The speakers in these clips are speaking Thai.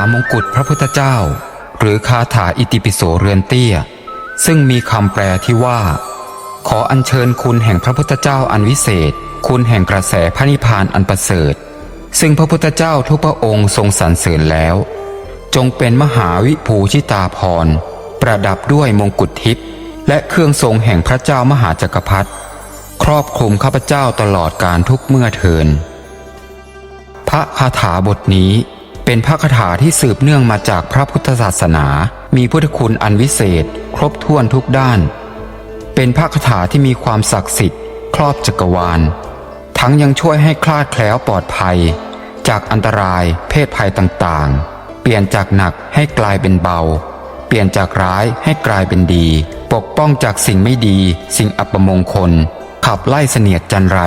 ามงกุฎพระพุทธเจ้า หรือคาถาอิติปิโสเรือนเตี้ย ซึ่งมีคำแปลที่ว่า ขออัญเชิญคุณแห่งพระพุทธเจ้าอันวิเศษ คุณแห่งกระแสพระนิพพานอันประเสริฐ ซึ่งพระพุทธเจ้าทุกพระองค์ทรงสรรเสริญแล้ว จงเป็นมหาวิภูชิตาภรประดับด้วยมงกุฎทิพย์และเครื่องทรงแห่งพระเจ้ามหาจักรพรรดิครอบคลุมข้าพเจ้าตลอดการทุกเมื่อเทิน พระคาถาบทนี้ เป็นพระคาถาที่สืบเนื่องมาจากพระพุทธศาสนา มีพุทธคุณอันวิเศษ ครบถ้วนทุกด้าน เป็นพระคาถาที่มีความศักดิ์สิทธิ์ ครอบจักรวาล ทั้งยังช่วยให้คลาดแคล้วปลอดภัย จากอันตราย เพศภัยต่างๆ เปลี่ยนจากหนักให้กลายเป็นเบา เปลี่ยนจากร้ายให้กลายเป็นดี ปกป้องจากสิ่งไม่ดี สิ่งอัปมงคล ขับไล่เสนียดจันไร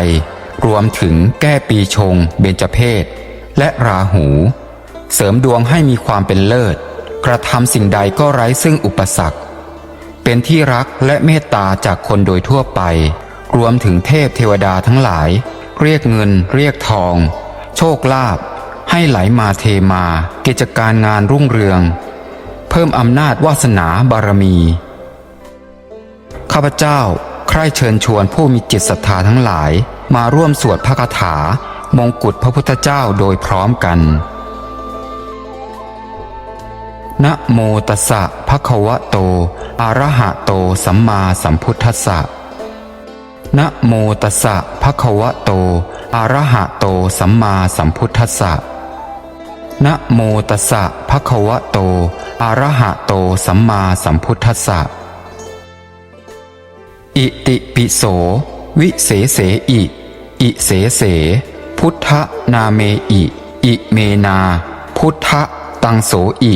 รวมถึงแก้ปีชง เบญจเพศและราหู เสริมดวงให้มีความเป็นเลิศ กระทำสิ่งใดก็ไร้ซึ่งอุปสรรค เป็นที่รักและเมตตาจากคนโดยทั่วไป รวมถึงเทพเทวดาทั้งหลาย เรียกเงิน เรียกทอง โชคลาภให้ไหลมาเทมา กิจการงานรุ่งเรือง เพิ่มอำนาจวาสนาบารมี ข้าพเจ้าใคร่เชิญชวนผู้มีจิตศรัทธาทั้งหลาย มาร่วมสวดพระคาถามงกุฎพระพุทธเจ้าโดยพร้อมกัน นะโมตัสสะภะคะวะโต อะระหะโตสัมมาสัมพุทธัสสะนะโมตัสสะภะคะวะโต อะระหะโตสัมมาสัมพุทธัสสะนะโมตัสสะภะคะวะโต อะระหะโตสัมมาสัมพุทธัสสะอิติปิโส วิเสเสอิ อิเสเส พุทธนาเมอิ อิเมนา พุทธตังโสอิ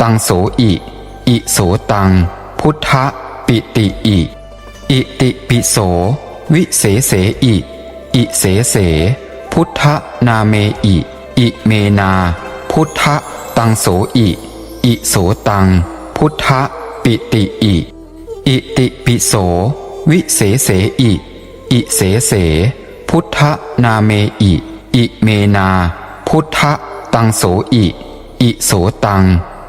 ตังโสอิ อิโสตัง พุทธปิติอิ อิติปิโส วิเศเสอิ อิเสเส พุทธนาเมอิ อิเมนา พุทธตังโสอิ อิโสตัง พุทธปิติอิ อิติปิโส วิเศเสอิ อิเสเส พุทธนาเมอิ อิเมนา พุทธตังโสอิ อิโสตัง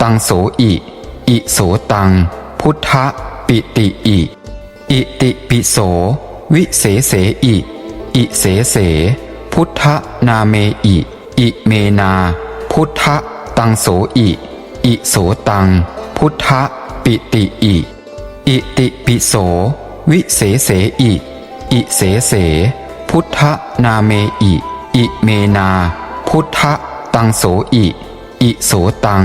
ตังโสอิ อิโสตัง พุทธปิติอิ อิติปิโส วิเศเสอิ อิเสเส พุทธนาเมอิ อิเมนา พุทธตังโสอิ อิโสตัง พุทธปิติอิ อิติปิโส วิเศเสอิ อิเสเส พุทธนาเมอิ อิเมนา พุทธตังโสอิ อิโสตัง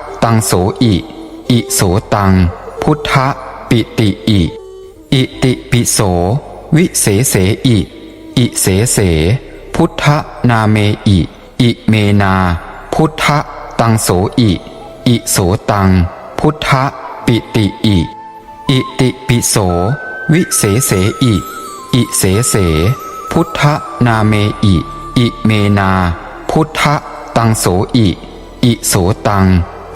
ตังโสอิ อิโสตัง พุทธปิติอิ อิติปิโส วิเศเสอิ อิเสเส พุทธนาเมอิ อิเมนา พุทธตังโสอิ อิโสตัง พุทธปิติอิ อิติปิโส วิเศเสอิ อิเสเส พุทธนาเมอิ อิเมนา พุทธตังโสอิ อิโสตัง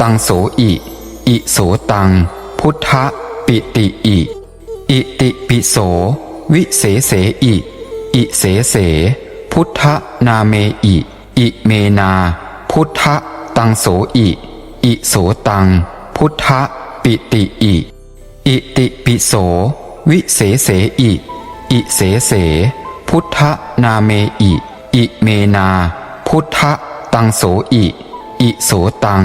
ตังโสอิ อิโสตัง พุทธะปิติอิ อิติปิโส วิเศเสอิ อิเสเส พุทธนาเมอิ อิเมนา พุทธตังโสอิ อิโสตัง พุทธปิติอิ อิติปิโส วิเศเสอิ อิเสเส พุทธนาเมอิ อิเมนา พุทธตังโสอิ อิโสตัง